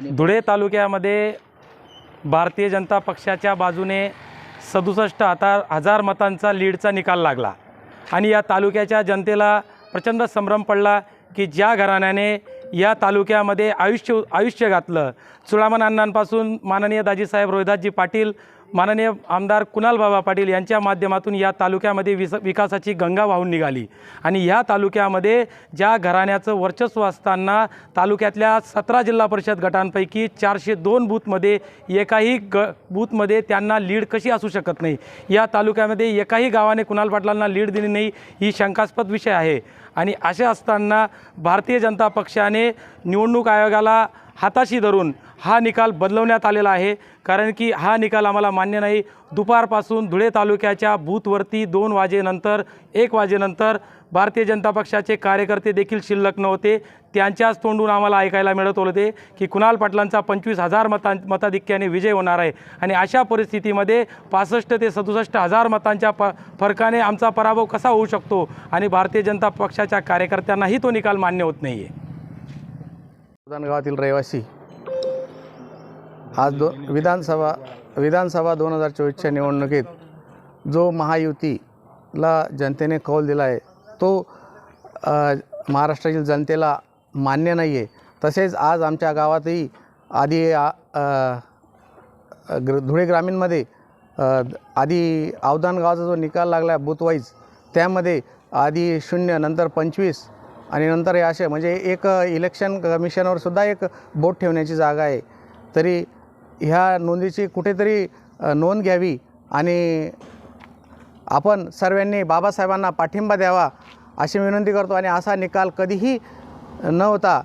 धुळे तालुक्यामध्ये भारतीय जनता पक्षाच्या बाजूने सदुसष्ट हजार हजार मतांचा लीडचा निकाल लागला. आणि या तालुक्याच्या जनतेला प्रचंड संभ्रम पडला की ज्या घराण्याने या तालुक्यामध्ये आयुष्य आयुष्य घातलं. चुडामण अण्णांपासून माननीय दाजीसाहेब रोहिदासजी पाटील माननीय आमदार कुणाल बाबा पाटील यांच्या माध्यमातून या तालुक्यामध्ये विस विकासाची गंगा वाहून निघाली. आणि या तालुक्यामध्ये ज्या घराण्याचं वर्चस्व असताना तालुक्यातल्या सतरा जिल्हा परिषद गटांपैकी चारशे दोन बूथमध्ये एकाही ग बूथमध्ये त्यांना लीड कशी असू शकत नाही? या तालुक्यामध्ये एकाही गावाने कुणाल पाटलांना लीड दिली नाही ही शंकास्पद विषय आहे. आणि असे असताना भारतीय जनता पक्षाने निवडणूक आयोगाला हाताशी धरून हा निकाल बदलवण्यात आलेला आहे. कारण की हा निकाल आम्हाला मान्य नाही. दुपारपासून धुळे तालुक्याच्या बूथवरती दोन वाजेनंतर एक वाजेनंतर भारतीय जनता पक्षाचे कार्यकर्ते देखील शिल्लक नव्हते. त्यांच्याच तोंडून आम्हाला ऐकायला मिळत होते की कुणाल पाटलांचा पंचवीस हजार मतां मताधिक्याने विजय होणार आहे. आणि अशा परिस्थितीमध्ये पासष्ट ते सदुसष्ट हजार मतांच्या प फरकाने आमचा पराभव कसा होऊ शकतो? आणि भारतीय जनता पक्षाच्या कार्यकर्त्यांनाही तो निकाल मान्य होत नाही आहे गावातील रहिवासी. आज दो विधानसभा विधानसभा दोन हजार चोवीसच्या निवडणुकीत जो महायुतीला जनतेने कौल दिला आहे तो महाराष्ट्रातील जनतेला मान्य नाही आहे तसेच आज आमच्या गावातही आधी ग्र धुळे ग्रामीणमध्ये आधी अवधान गावाचा जो निकाल लागला आहे बूथवाईज त्यामध्ये आधी शून्य नंतर पंचवीस आणि नंतर हे असे म्हणजे एक इलेक्शन कमिशनवर सुद्धा एक बोट ठेवण्याची जागा आहे. तरी ह्या नोंदीची कुठेतरी नोंद घ्यावी आणि आपण सर्वांनी बाबासाहेबांना पाठिंबा द्यावा अशी विनंती करतो आणि असा निकाल कधीही न होता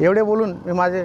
एवढे बोलून मी माझे